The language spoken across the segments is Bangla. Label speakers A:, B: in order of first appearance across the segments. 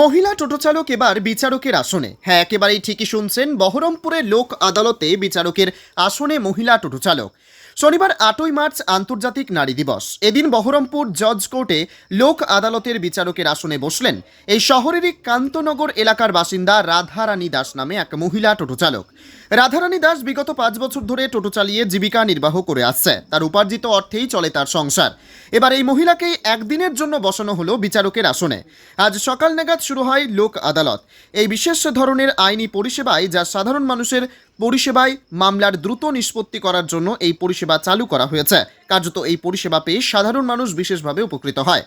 A: মহিলা টোটো চালক এবার বিচারকের আসনে। হ্যাঁ একেবারেই ঠিকই শুনছেন, বহরমপুরের লোক আদালতে বিচারকের আসনে মহিলা টোটো চালক শনিবার আটই মার্চ আন্তর্জাতিক নারী দিবস। এদিন বহরমপুর জজ কোর্টে লোক আদালতের বিচারকের আসনে বসলেন এই শহরেরই কান্তনগর এলাকার বাসিন্দা রাধারানী দাস নামে এক মহিলা টোটো চালক। রাধারানী দাস বিগত পাঁচ বছর ধরে টোটো চালিয়ে জীবিকা নির্বাহ করে আসছে। তার উপার্জিত অর্থেই চলে তার সংসার। এবার এই মহিলাকেই একদিনের জন্য বসানো হলো বিচারকের আসনে। আজ সকাল নাগাদ শুরু হয় লোক আদালত। এই বিশেষ ধরনের আইনি পরিষেবায় যা সাধারণ মানুষের পরিষেবায় মামলার দ্রুত নিষ্পত্তি করার জন্য এই পরিষেবা চালু করা হয়েছে। কার্যত এই পরিষেবা পেয়ে সাধারণ মানুষ বিশেষভাবে উপকৃত হয়।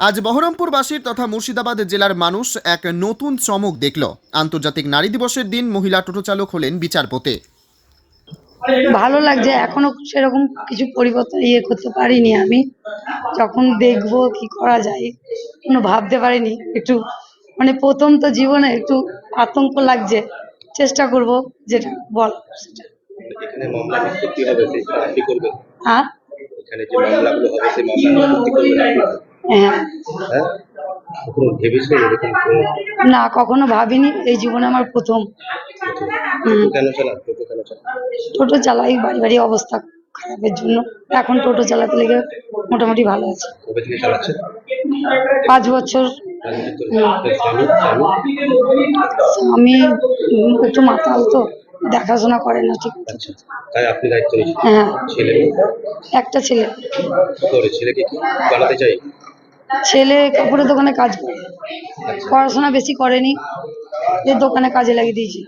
A: আজ বহরমপুরবাসীর তথা মুর্শিদাবাদ জেলার মানুষ এক নতুন চমক দেখল। আন্তর্জাতিক নারী দিবসের দিন মহিলা টোটো চালক হলেন বিচারপতি।
B: ভালো লাগছে, এখনও সেরকম কিছু পরিবর্তন ইয়ে করতে পারিনি আমি। যখন দেখব কি করা যায়, কোনো ভাবতে পারিনি। একটু মানে প্রথম তো জীবনে একটু আতঙ্ক লাগছে। চেষ্টা করব যেটা বল। সেটা
C: এখানে মামলা নিষ্পত্তি হবে সেই আপনি করবেন।
B: আর
C: এখানে যে মামলাগুলো হবে সেই মামলা নিষ্পত্তি করবেন।
B: হ্যাঁ।
C: হ্যাঁ? কখনো ভেবেছিলেন এরকম
B: না কখনো ভাবিনি এই জীবনে আমার প্রথম।
C: টোটো কেন চালান? টোটো কেন চালান?
B: টোটো চালাই বাড়ি বাড়ি অবস্থা খারাপের জন্য। এখন টোটো চালাতে লেগে মোটামুটি ভালো আছে।
C: কবে থেকে চালাচ্ছেন?
B: পাঁচ বছর আমি একটু মাতাল তো দেখাশোনা করে না ঠিক
C: আচ্ছা তাই আপনি দায়িত্ব নিয়েছেন
B: হ্যাঁ।
C: ছেলে
B: একটা ছেলে।
C: করে ছেলেকে কি চাই?
B: ছেলে কাপড়ের দোকানে কাজ করে। পড়াশোনা বেশি করেনি যে দোকানে কাজে লাগিয়ে দিয়েছি।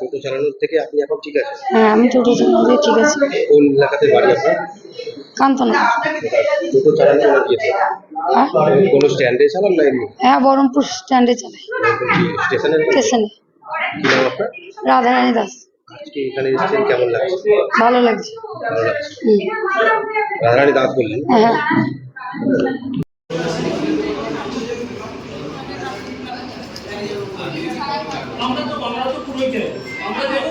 C: টোটো চালানোর থেকে আপনি এখন ঠিক আছে
B: হ্যাঁ আমি টোটো চালাতে ঠিক আছে।
C: কোন এলাকাতে বাড়ি আপনার?
B: কান্তনা
C: টোটো চালানো কোনো স্ট্যান্ডে চালান না
B: হ্যাঁ বহরমপুর স্ট্যান্ডে চালাই।
C: কি স্টেশনের
B: স্টেশনে।
C: কি নাম আপনার?
B: রাধারানী দাস।
C: আজকে এখানে এসেছেন কেমন লাগছে?
B: ভালো লাগছে।
C: রাধারানী দাস বললেন।
B: হ্যাঁ
D: আমরা তো বাংলা তো পুরোই